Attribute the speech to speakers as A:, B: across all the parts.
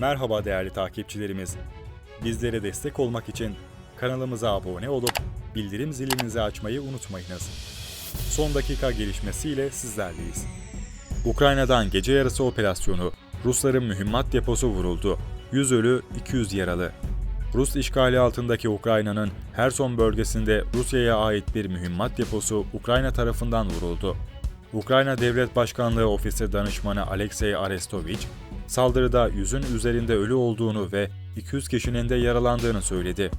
A: Merhaba değerli takipçilerimiz. Bizlere destek olmak için kanalımıza abone olup bildirim zilinizi açmayı unutmayınız. Son dakika gelişmesiyle sizlerleyiz. Ukrayna'dan gece yarısı operasyonu, Rusların mühimmat deposu vuruldu. 100 ölü, 200 yaralı. Rus işgali altındaki Ukrayna'nın Herson bölgesinde Rusya'ya ait bir mühimmat deposu Ukrayna tarafından vuruldu. Ukrayna Devlet Başkanlığı Ofisi Danışmanı Alexey Arestovich, saldırıda yüzün üzerinde ölü olduğunu ve 200 kişinin de yaralandığını söyledi.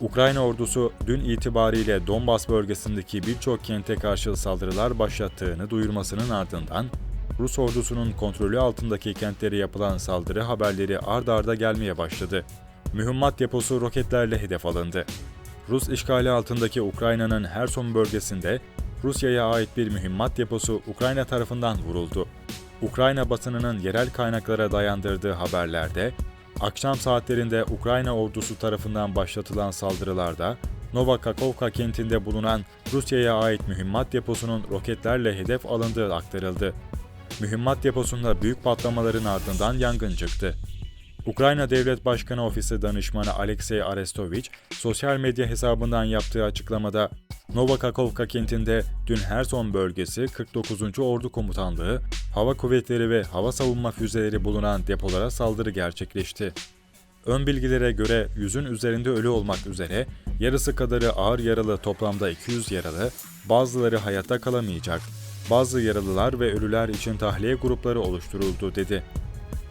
A: Ukrayna ordusu dün itibariyle Donbas bölgesindeki birçok kente karşı saldırılar başlattığını duyurmasının ardından Rus ordusunun kontrolü altındaki kentlere yapılan saldırı haberleri ard arda gelmeye başladı. Mühimmat deposu roketlerle hedef alındı. Rus işgali altındaki Ukrayna'nın Herson bölgesinde Rusya'ya ait bir mühimmat deposu Ukrayna tarafından vuruldu. Ukrayna basınının yerel kaynaklara dayandırdığı haberlerde, akşam saatlerinde Ukrayna ordusu tarafından başlatılan saldırılarda Novakakovka kentinde bulunan Rusya'ya ait mühimmat deposunun roketlerle hedef alındığı aktarıldı. Mühimmat deposunda büyük patlamaların ardından yangın çıktı. Ukrayna Devlet Başkanı Ofisi Danışmanı Alexey Arestovich, sosyal medya hesabından yaptığı açıklamada, Novakakovka kentinde dün Herson bölgesi 49. Ordu Komutanlığı, Hava Kuvvetleri ve Hava Savunma füzeleri bulunan depolara saldırı gerçekleşti. Ön bilgilere göre yüzün üzerinde ölü olmak üzere yarısı kadarı ağır yaralı toplamda 200 yaralı, bazıları hayatta kalamayacak. Bazı yaralılar ve ölüler için tahliye grupları oluşturuldu dedi.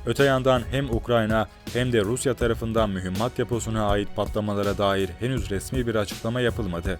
A: Öte yandan hem Ukrayna hem de Rusya tarafından mühimmat deposuna ait patlamalara dair henüz resmi bir açıklama yapılmadı.